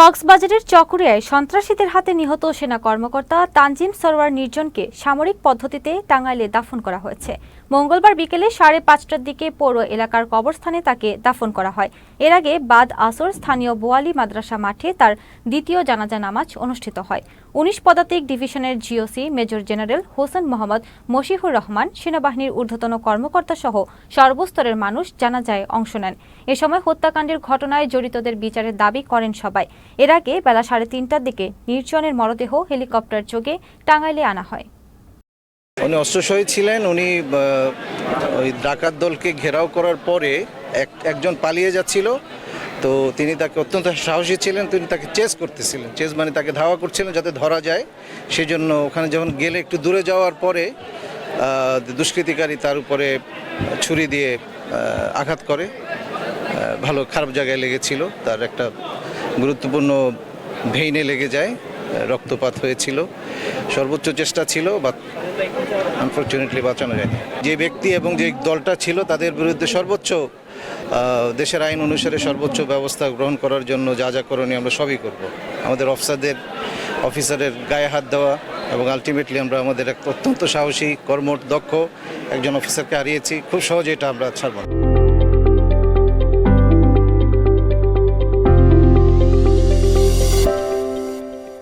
কক্সবাজারের চকরিয়ায় সন্ত্রাসীদের হাতে নিহত সেনা কর্মকর্তা তানজিম সরওয়ার নির্জনকে সামরিক পদ্ধতিতে টাঙ্গাইলে দাফন করা হয়েছে। মঙ্গলবার বিকেলে সাড়ে পাঁচটার দিকে পৌর এলাকার কবরস্থানে তাকে দাফন করা হয়। এর আগে বাদ আসর স্থানীয় বোয়ালি মাদ্রাসা মাঠে তার দ্বিতীয় জানাজা নামাজ অনুষ্ঠিত হয়। উনিশ পদাতিক ডিভিশনের GOC major general Hossain Mohammad Mashiur Rahman সেনাবাহিনীর ঊর্ধ্বতন কর্মকর্তা সহ সর্বস্তরের মানুষ জানাজায় অংশ নেন। এ সময় হত্যাকাণ্ডের ঘটনায় জড়িতদের বিচারের দাবি করেন সবাই। এর আগে বেলা সাড়ে তিনটার দিকে নির্জনের মরদেহ হেলিকপ্টার যোগে টাঙ্গাইলে আনা হয়। উনি অস্ত্রসহিত ছিলেন, উনি ওই ডাকাত দলকে ঘেরাও করার পরে এক, একজন পালিয়ে যাচ্ছিল। তো তিনি তাকে অত্যন্ত সাহসী ছিলেন, তিনি তাকে চেস করতেছিলেন। চেস মানে তাকে ধাওয়া করছিলেন যাতে ধরা যায়। সেই জন্য ওখানে যখন গেলে একটু দূরে যাওয়ার পরে দুষ্কৃতিকারী তার উপরে ছুরি দিয়ে আঘাত করে। ভালো খারাপ জায়গায় লেগেছিল। তার একটা গুরুত্বপূর্ণ ভেইনে লেগে যায়, রক্তপাত হয়েছিল, সর্বোচ্চ চেষ্টা ছিল বা আনফর্চুনেটলি বাঁচানো যায়নি। যে ব্যক্তি এবং যে দলটা ছিল, তাদের বিরুদ্ধে সর্বোচ্চ দেশের আইন অনুসারে সর্বোচ্চ ব্যবস্থা গ্রহণ করার জন্য যা যা করণীয় আমরা সবই করব। আমাদের অফিসারদের, অফিসারের গায়ে হাত দেওয়া এবং আলটিমেটলি আমরা আমাদের এক অত্যন্ত সাহসী কর্মঠ দক্ষ একজন অফিসারকে হারিয়েছি। খুব সহজে এটা আমরা ছাড়ব না।